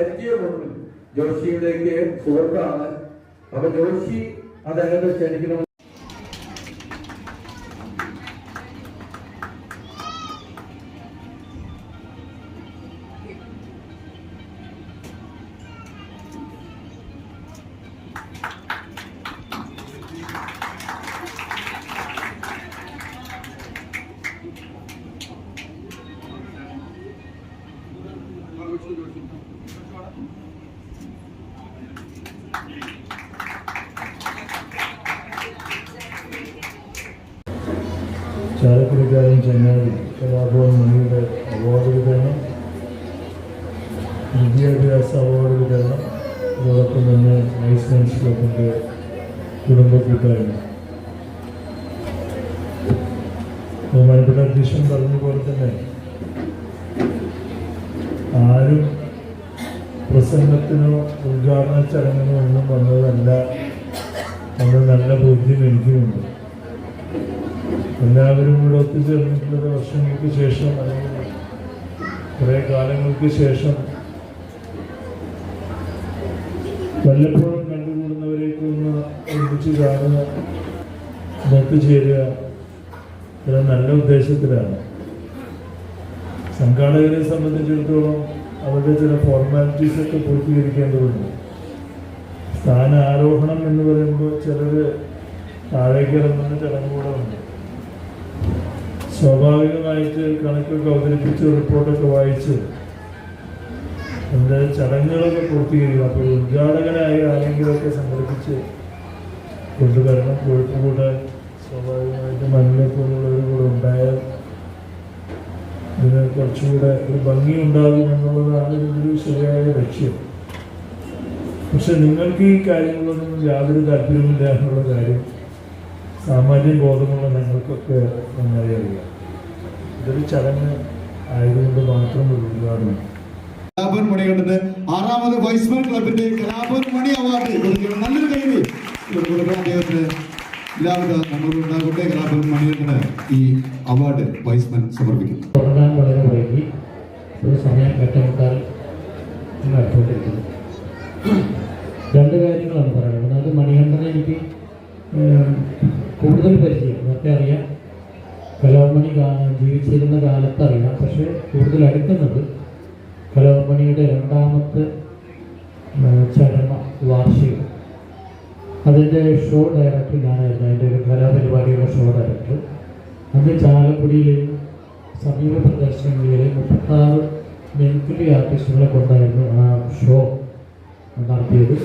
പരിചയമൊന്നും ജോഷിയുടെയൊക്കെ സുഹൃത്താണ്. അപ്പൊ ജോഷി അദ്ദേഹത്തെ ക്ഷണിക്കണം. ചാലക്കുടിക്കാരൻ ചെന്നൈ കലാഭവൻ മണിയുടെ അവാർഡ് വിതരണം വിദ്യാഭ്യാസ അവാർഡ് വിതരണം അതോടൊപ്പം തന്നെ ലയൺസ് ക്ലബിന്റെ കുടുംബ കൂട്ടായ്മ. ബഹുമാനപ്പെട്ട അധ്യക്ഷൻ പറഞ്ഞ പോലെ തന്നെ ആരും പ്രസംഗത്തിനോ ഉദ്ഘാടന ചടങ്ങിനോ ഒന്നും വന്നതല്ല. നമ്മൾ നല്ല ബോധ്യം എനിക്കുമുണ്ട് എല്ലാവരും കൂടെ ഒത്തുചേർന്നിട്ടുള്ള വർഷങ്ങൾക്ക് ശേഷം അല്ലെങ്കിൽ കുറേ കാലങ്ങൾക്ക് ശേഷം വല്ലപ്പോഴും കണ്ടുകൂടുന്നവരേക്ക് ഒന്ന് ഒരുമിച്ച് കാണുക ഒത്തുചേരുക ഇത് നല്ല ഉദ്ദേശത്തിലാണ്. സംഘാടകരെ സംബന്ധിച്ചിടത്തോളം അവരുടെ ചില ഫോർമാലിറ്റീസ് ഒക്കെ പൂർത്തീകരിക്കേണ്ടതുണ്ട്. സ്ഥാനാരോഹണം എന്ന് പറയുമ്പോൾ ചിലർ താഴേക്ക് ഇറങ്ങുന്ന ചടങ്ങ് ഉണ്ട് സ്വാഭാവികമായിട്ട് കണക്കൊക്കെ അവതരിപ്പിച്ച് റിപ്പോർട്ടൊക്കെ വായിച്ച് എന്താ ചടങ്ങുകളൊക്കെ പൂർത്തീകരിക്കും അപ്പോൾ ഉദ്ഘാടകനായ ആരെങ്കിലുമൊക്കെ സംഘടിപ്പിച്ച് കൊണ്ടുവരണം. കൊഴുപ്പ് കൂടാൻ സ്വാഭാവികമായിട്ട് മണ്ണിനെ പോലുള്ളവർ കൂടെ ഉണ്ടായാൽ ഇതിന് കുറച്ചുകൂടെ ഒരു ഭംഗി ഉണ്ടാകും എന്നുള്ളതാണ് ഇതിന്റെ ശരിയായ ലക്ഷ്യം. പക്ഷെ നിങ്ങൾക്ക് ഈ കാര്യങ്ങളൊന്നും യാതൊരു താല്പര്യമില്ല എന്നുള്ള കാര്യം സാമാന്യ ബോധമുള്ള ഞങ്ങൾക്കൊക്കെ നന്നായി അറിയാം. ഇതൊരു ചടങ്ങ് ആയതുകൊണ്ട് മാത്രം ഒരു ഉദ്ഘാടനം കലാഭവൻ മണികണ്ഠന് ആറാമത് വൈസ്മാൻ ക്ലബിന്റെ കലാപൻ മണി അവാർഡ് നല്ലൊരു കൈ അദ്ദേഹത്തിന് എല്ലാവിധ നമ്മളും ഉണ്ടാകട്ടെ. കലാഭവൻ മണിയുടെ ഈ അവാർഡ് വൈസ്മാൻ സമർപ്പിക്കുന്നു. തുടങ്ങാൻ വളരെ വൈകി. ഒരു സമയം കെട്ടുമുട്ടാൽ നടത്തുകൊണ്ടിരിക്കുന്നു രണ്ട് കാര്യങ്ങളാണ് പറയുന്നത് അതായത് മണികണ്ഠനെ എനിക്ക് കൂടുതൽ പരിചയം. നേരത്തെ അറിയാം. കലാമണി ജീവിച്ചിരുന്ന കാലത്ത് അറിയാം. പക്ഷേ കൂടുതൽ അടുക്കുന്നത് കലാമണിയുടെ രണ്ടാമത്തെ ചരമ വാർഷികം. അതിന്റെ ഷോ ഡയറക്ടർ ഞാനായിരുന്നു അതിന്റെ ഒരു കലാപരിപാടിയുടെ ഷോ ഡയറക്ടർ അന്ന് ചാലക്കുടിയിലെയും സമീപ പ്രദേശങ്ങളിലെ മുപ്പത്താറ് മെൻകുലി ആർട്ടിസ്റ്റുകളെ കൊണ്ടായിരുന്നു ആ ഷോ നടത്തിയത്.